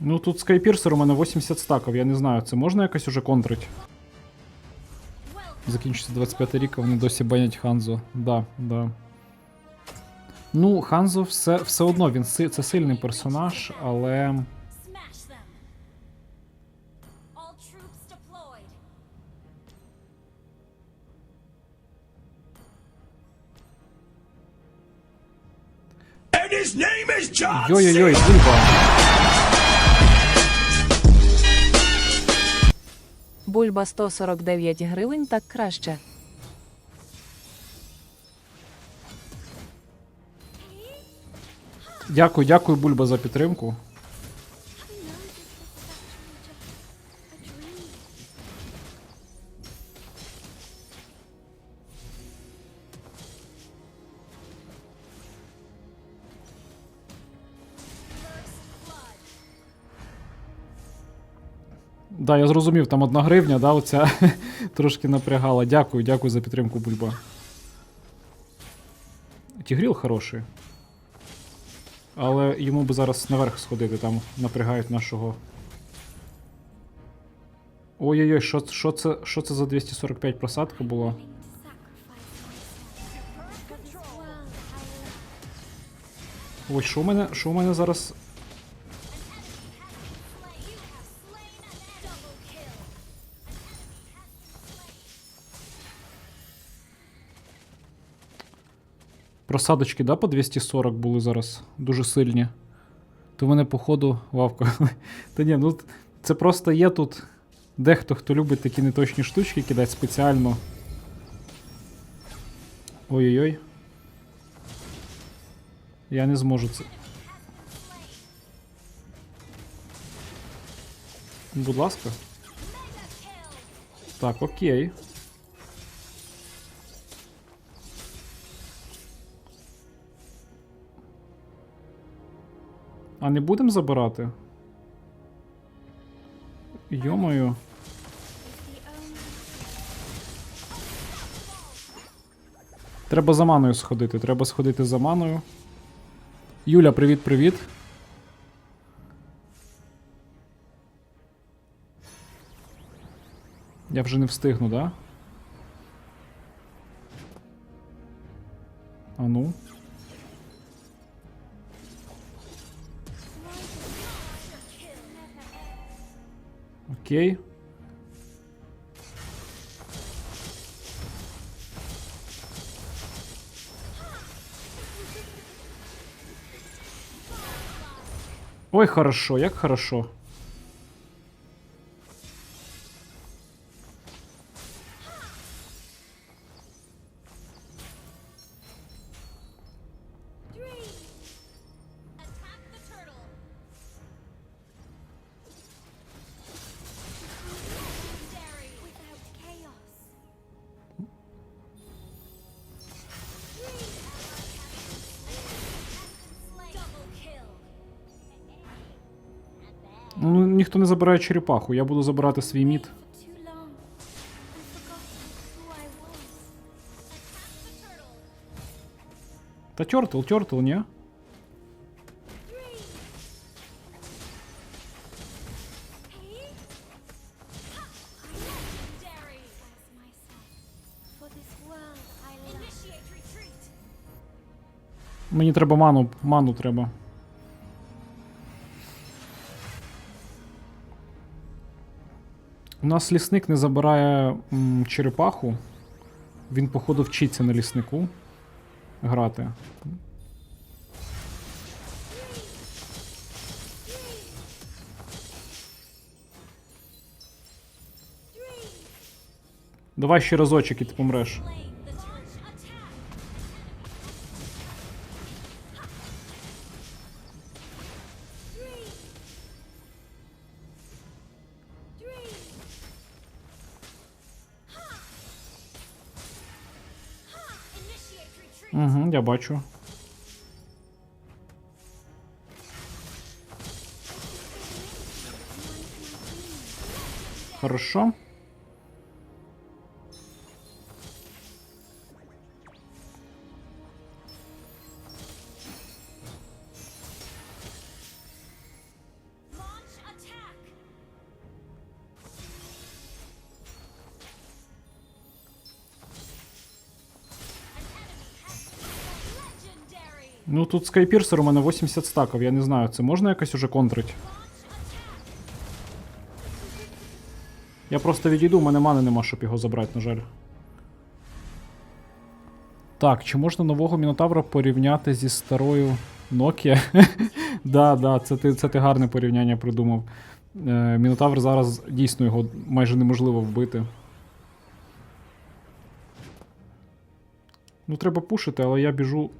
Ну тут скайпірсер у мене 80 стаків, я не знаю, це можна якось уже контрить? Закінчиться 25 рік, а вони досі банять Ханзо. Да, да. Ну, Ханзо все, все одно він си- це сильний персонаж, але. Smash them. Бульба 149 гривень так краще. Дякую, дякую, Бульба, за підтримку. Да, я зрозумів, там одна гривня, да, оця трошки напрягала. Дякую, дякую за підтримку, Бульба. Тігріл хороший. Але йому би зараз наверх сходити, там напрягають нашого. Ой-ой-ой, що, що, це, що це за 245 просадка була? Ой, що у мене, що у мене зараз. Просадочки, да, по 240 були зараз дуже сильні. То мене, походу, вавка. Та ні, ну це просто є тут дехто, хто любить такі неточні штучки кидати спеціально. Ой-ой-ой. Я не зможу це. Будь ласка. Так, окей. А не будемо забирати? Йомою. Треба за маною сходити. Треба сходити за маною. Юля, привіт-привіт. Я вже не встигну, да? А ну. Окей. Ой, хорошо, як хорошо. Ніхто не забирає черепаху, я буду забирати свій мід. Та тьортл, тьортл, ні? Мені треба ману, ману треба. У нас лісник не забирає м, черепаху. Він, походу, вчиться на ліснику грати. Давай ще разочок і ти помреш. Угу, я бачу. Хорошо. Ну тут скайпірсер у мене 80 стаків, я не знаю, це можна якось уже контрить? Я просто відійду, у мене мани нема, щоб його забрати, на жаль. Так, чи можна нового Мінотавра порівняти зі старою Nokia? да, да, це ти, гарне порівняння придумав. Е, Мінотавр зараз дійсно його майже неможливо вбити. Ну, треба пушити, але я біжу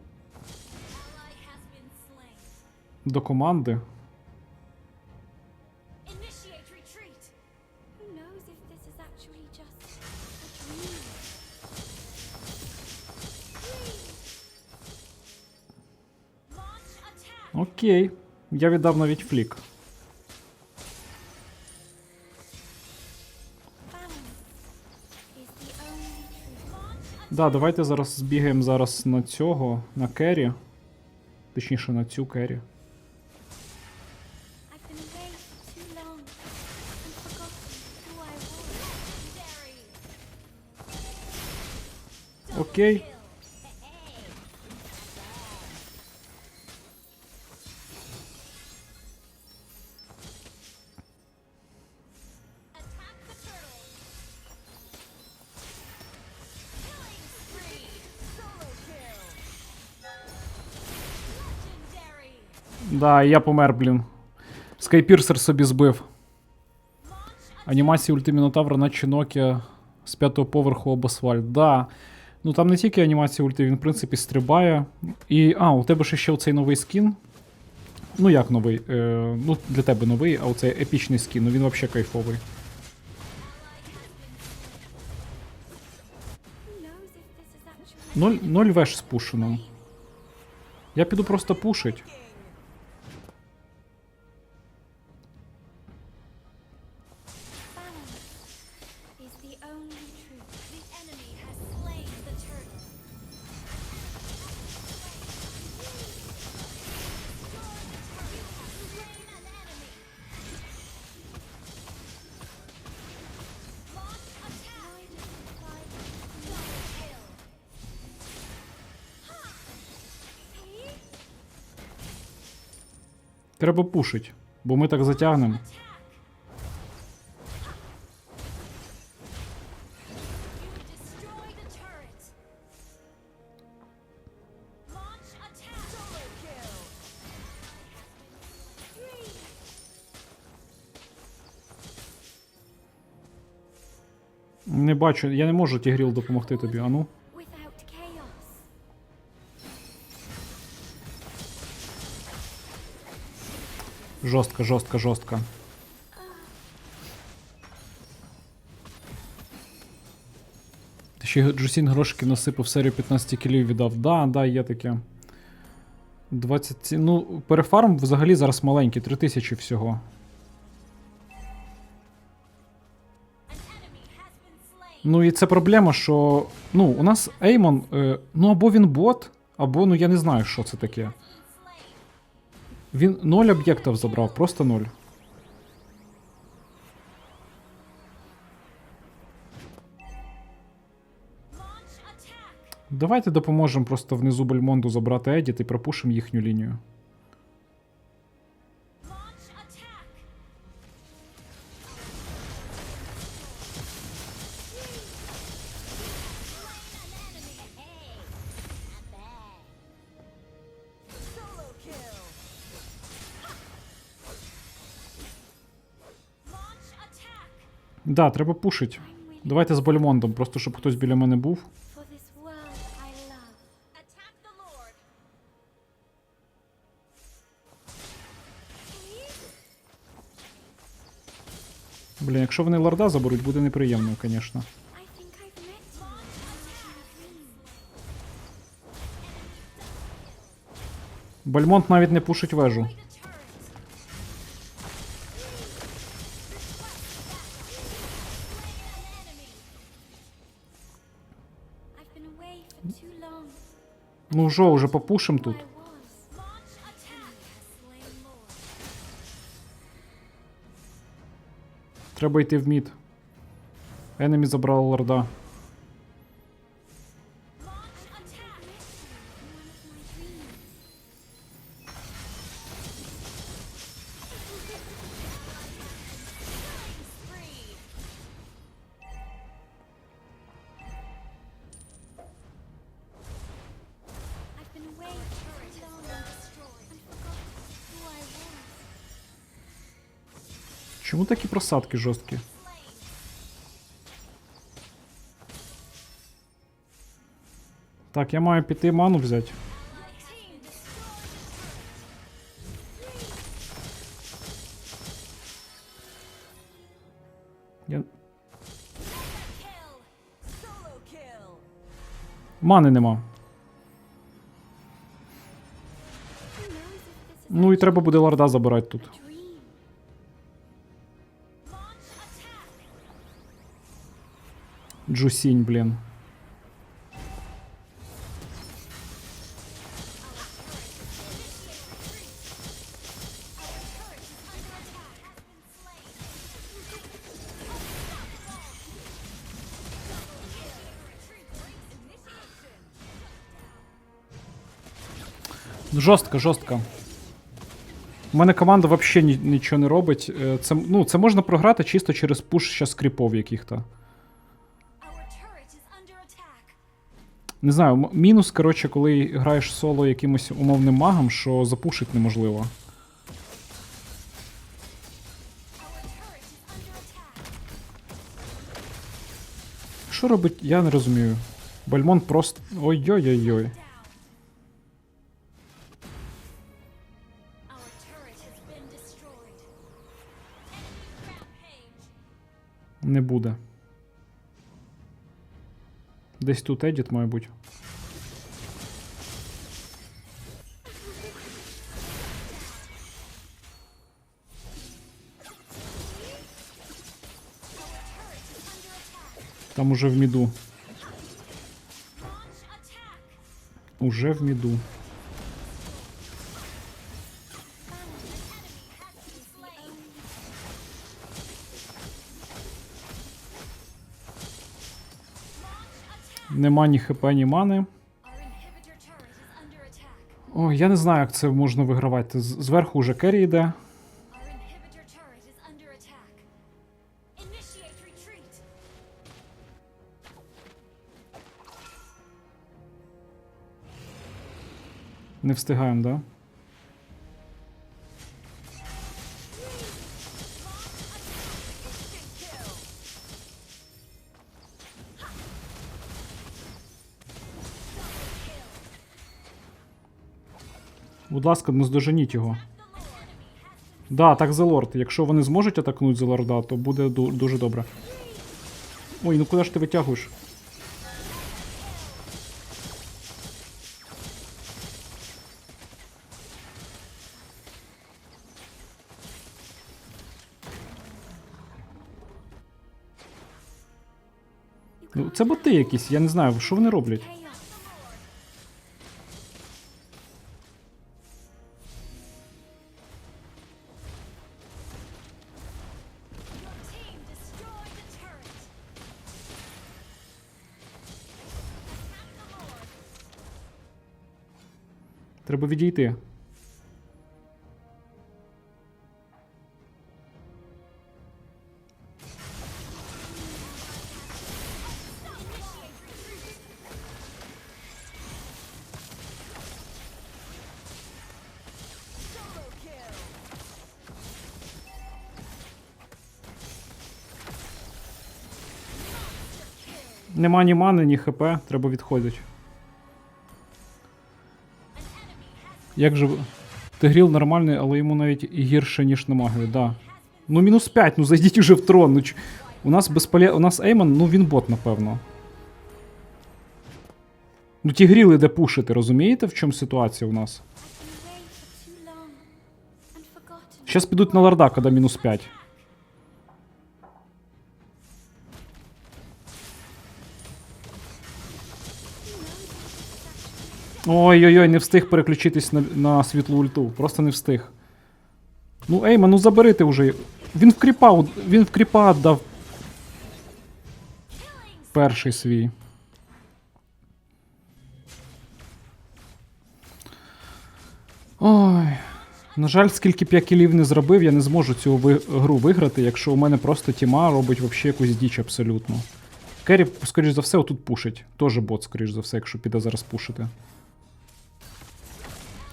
Launch attack. Окей. Я віддав навіть флік. Да, давайте зараз збігаємо зараз на цього, на Керрі. Точніше, на цю Керрі. Legendary. Да, я помер, блін. Скайпірсер собі збив. Анімації ультимінотавра наче Nokia з п'ятого поверху об асфальт. Да. Ну там не тільки анімація ульти, він, в принципі, стрибає. І. А, у тебе ж ще оцей новий скін. Ну як новий? Е, ну, для тебе новий, а оцей епічний скін, ну він взагалі кайфовий. Ноль, ноль веш з пушеном. Я піду просто пушить. Треба пушить, бо ми так затягнемо. Не бачу, я не можу Тігріл допомогти тобі, а Жорстко, жорстко, жорстко. Ти ще Джусін грошики насипав серію 15 кілів віддав. Да, да, є таке. 20. Ну, перефарм взагалі зараз маленький, 3000 всього. Ну і це проблема, що. Ну, у нас Еймон, е, ну або він бот, або ну я не знаю, що це таке. Він ноль об'єктів забрав, просто ноль. Давайте допоможемо просто внизу Бельмонду забрати Едіт і пропушимо їхню лінію. Да, треба пушить. Давайте з Бельмондом, просто щоб хтось біля мене був. Блін, якщо вони лорда заберуть, буде неприємно, звісно. Бальмонт навіть не пушить вежу. Ну вже, уже попушим тут. Треба йти в мід. Енемі забрали лорда. Чому такі просадки жорсткі? Так, я маю піти ману взяти. Мани нема. Ну і треба буде ларда забирати тут. Джусінь, блін. Жорстко, жорстко. У мене команда взагалі нічого не робить. Е, Це, ну, це можна програти чисто через пуш щас кріпов яких-то. Не знаю, мінус, коротше, коли граєш соло якимось умовним магом, що запушить неможливо. Що робить, я не розумію. Бальмон просто. Ой-ой-ой-ой. Down. Our Десь тут едіт, має бути. Там уже в міду. Launch attack. Уже в міду. Нема ні хп, ні мани. Ой, я не знаю, як це можна вигравати. Зверху вже керрі йде. Не встигаємо, да? Будь ласка, не здоженіть його. Да, так за лорд. Якщо вони зможуть атакнути за лорда, то буде дуже добре. Ой, ну куди ж ти витягуєш? Ну, це боти якісь, я не знаю, що вони роблять. Треба відійти. Нема ні мани, ні хп, треба відходити. Як же. Тигріл нормальний, але йому навіть гірше, ніж на магію, да. Ну, мінус 5, ну зайдіть уже в трон. Ну, ч- у нас безполе... У нас Ейман, ну він бот, напевно. Ну, тігріл іде пушити, розумієте, в чому ситуація у нас? Щас підуть на ларда, коли мінус 5. Ой-ой-ой, не встиг переключитись на, на світлу ульту. Просто не встиг. Ну, Ейма, ну забери ти вже. Він в кріпа, він в кріпа дав перший свій. Ой. На жаль, скільки б я кілів не зробив, я не зможу цю ви- гру виграти, якщо у мене просто тіма робить вообще якусь діч абсолютно. Керрі, скоріш за все, отут пушить. Тоже бот, скоріш за все, якщо піде зараз пушити.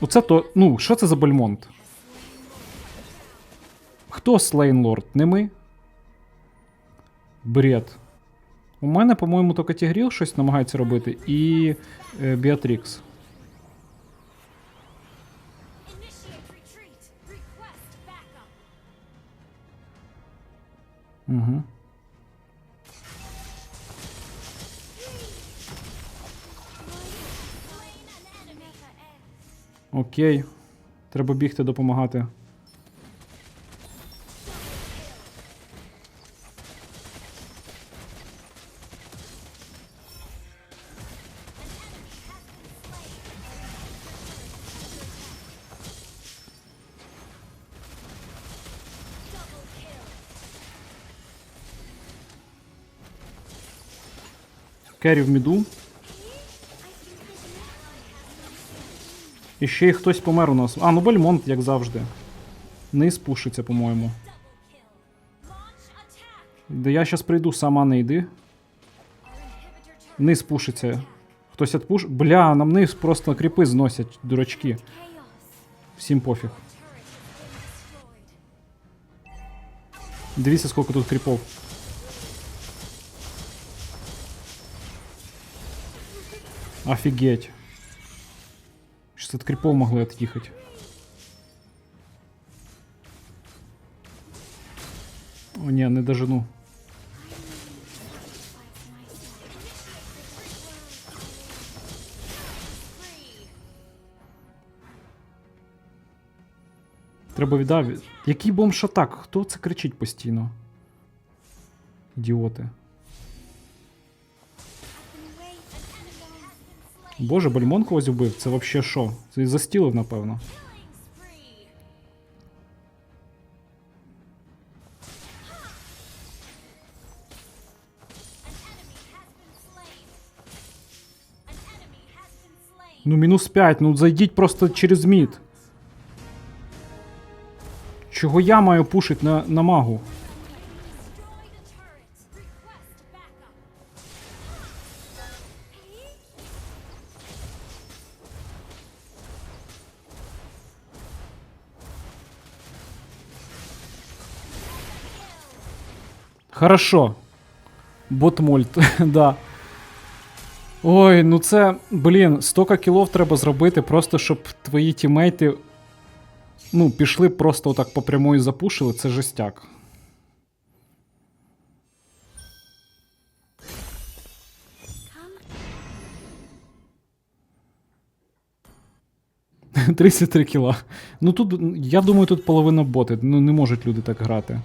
Оце то. Ну, що це за Бальмонт? Хто Слейнлорд? Не ми? Бред. У мене, по-моєму, тільки Тігріл щось намагається робити, і е, Біатрікс. Угу. Окей. Треба бігти допомагати. Керрі в міду. І ще й хтось помер у нас. А, ну Бальмонт, як завжди. Низ пушиться, по-моєму. Да я щас прийду, сама не йди. Our inhibitor turret. Низ пушиться. Хтось отпуш. Бля, нам низ просто кріпи зносять, дурачки. Всім пофіг. Дивіться, скільки тут кріпов. Офігеть. 600 кріпов могли отъїхати. О, ні, не дожену. Треба віддав. Який бомж атак? Хто це кричить постійно? Ідіоти. Боже, Бальмон когось вбив. Це вообще що? Це застілив, напевно. Ну, мінус 5, ну зайдіть просто через мід. Чого я маю пушить на, на магу? Хорошо. Ботмольт, да. Ой, ну це, блін, стільки кілов треба зробити, просто щоб твої тімейти. Ну, пішли просто отак по прямої запушили, це жестяк. Come. 33 кіла. Ну тут, я думаю, тут половина боти. Ну не можуть люди так грати.